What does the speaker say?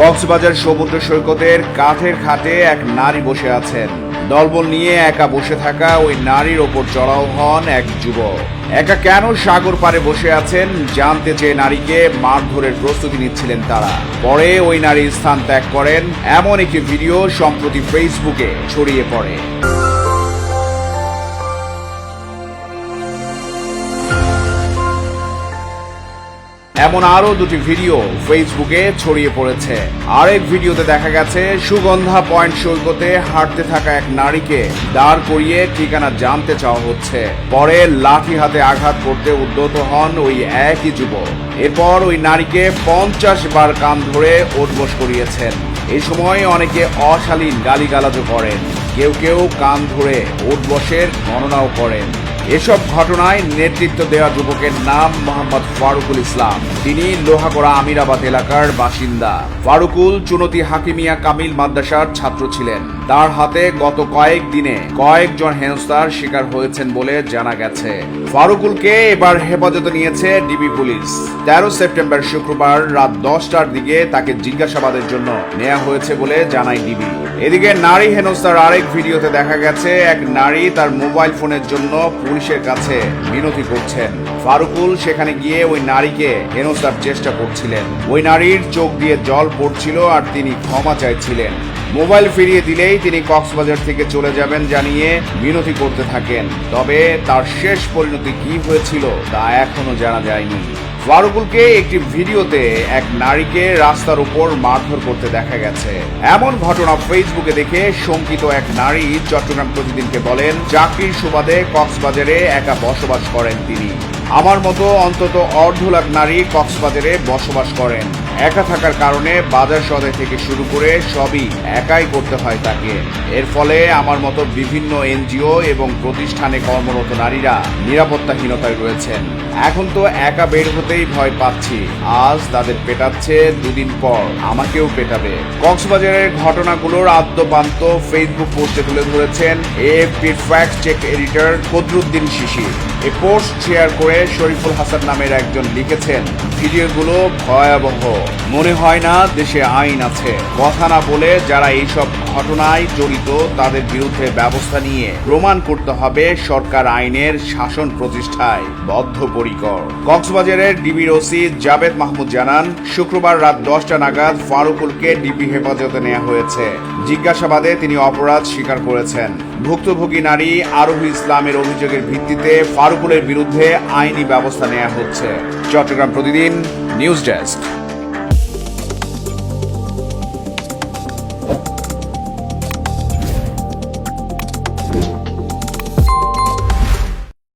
কক্সবাজার সমুদ্র সৈকতের কাঠের খাটে এক নারী বসে আছেন। দলবল নিয়ে একা বসে থাকা ওই নারীর ওপর চড়াও হন এক যুবক। একা কেন সাগর পারে বসে আছেন জানতে চেয়ে নারীকে মারধরের প্রস্তুতি নিচ্ছিলেন তারা। পরে ওই নারী স্থান ত্যাগ করেন। এমন একটি ভিডিও সম্প্রতি ফেসবুকে ছড়িয়ে পড়ে। এমন আরও দুটি ভিডিও ফেসবুকে ছড়িয়ে পড়েছে। আরেক ভিডিওতে দেখা গেছে, সুগন্ধা পয়েন্ট সৈকতে হাঁটতে থাকা এক নারীকে দাঁড় করিয়ে ঠিকানা জানতে চাওয়া হচ্ছে। পরে লাঠি হাতে আঘাত করতে উদ্যত হন ওই একই যুবক। এরপর ওই নারীকে পঞ্চাশ বার কান ধরে ওঠবোস করিয়েছেন। এই সময় অনেকে অশালীন গালিগালাজও করেন। কেউ কেউ কান ধরে ওঠবসের গণনাও করেন। এসব ঘটনায় নেতৃত্ব দেওয়া যুবকের নাম মোহাম্মদ ফারুকুল ইসলাম। তিনি লোহাগড়া আমিরাবাদ এলাকার বাসিন্দা। ফারুকুল চুনতি হাকিমিয়া কামিল মাদ্রাসার ছাত্র ছিলেন। তার হাতে গত কয়েক দিনে কয়েকজন হেনস্থার শিকার হয়েছেন বলে জানা গেছে। ফারুকুলকে এবার হেফাজতে নিয়েছে ডিবি পুলিশ। তেরো সেপ্টেম্বর শুক্রবার রাত দশটার দিকে তাকে জিজ্ঞাসাবাদের জন্য নেওয়া হয়েছে বলে জানায় ডিবি। এদিকে নারী হেনস্থার আরেক ভিডিওতে দেখা গেছে, এক নারী তার মোবাইল ফোনের জন্য পুলিশের কাছে মিনতি করছেন। ফারুকুল সেখানে গিয়ে ওই নারীকে হেনস্থার চেষ্টা করছিলেন। ওই নারীর চোখ দিয়ে জল পড়ছিল আর তিনি ক্ষমা চাইছিলেন। মোবাইল ফিরিয়ে দিলেই তিনি কক্সবাজার থেকে চলে যাবেন জানিয়ে মিনতি করতে থাকেন। তবে তার শেষ পরিণতি কি হয়েছিল তা এখনও জানা যায়নি। ফারুকুলকে একটি ভিডিওতে এক নারীকে রাস্তার উপর মারধর করতে দেখা গেছে। এমন ঘটনা ফেসবুকে দেখে শঙ্কিত এক নারী চট্টগ্রাম প্রতিদিনকে বলেন, চাকরির সুবাদে কক্সবাজারে একা বসবাস করেন তিনি। আমার মতো অন্তত অর্ধ লাখ নারী কক্সবাজারে বসবাস করেন। একা থাকার কারণে বাজার সদাই থেকে শুরু করে সবই একাই করতে হয় তাকে। এর ফলে আমার মতো বিভিন্ন এনজিও এবং প্রতিষ্ঠানে কর্মরত নারীরা নিরাপত্তাহীনতায় রয়েছেন। এখন তো একা বের হতেই ভয় পাচ্ছি। আজ তাদের পেটাচ্ছে দুদিন পর। আমাকেও পেটাবে। কক্সবাজারের ঘটনাগুলোর আদ্যপান্ত ফেসবুক পোস্টে তুলে ধরেছেন এএফপির fact check editor Qadruddin Shishir এ পোস্ট শেয়ার করে শরীফুল হাসান নামের একজন লিখেছেন, ভিডিওগুলো ভয়াবহ। মনে হয় না দেশে আইন আছে। কথা না বলে যারা এইসব ঘটনায় জড়িত, তাদের বিরুদ্ধে ব্যবস্থা নিয়ে প্রমাণ করতে হবে সরকার আইনের শাসন প্রতিষ্ঠায় বদ্ধপরিকর। কক্সবাজারের ডিবির ওসি জাবেদ মাহমুদ জানান, শুক্রবার রাত দশটা নাগাদ ফারুকুলকে ডিবি হেফাজতে নেওয়া হয়েছে। জিজ্ঞাসাবাদে তিনি অপরাধ স্বীকার করেছেন। ভুক্তভোগী নারী আরোহী ইসলামের অভিযোগের ভিত্তিতে ফারুকুলের বিরুদ্ধে আইনি ব্যবস্থা নেওয়া হচ্ছে। চট্টগ্রাম প্রতিদিন নিউজ ডেস্ক।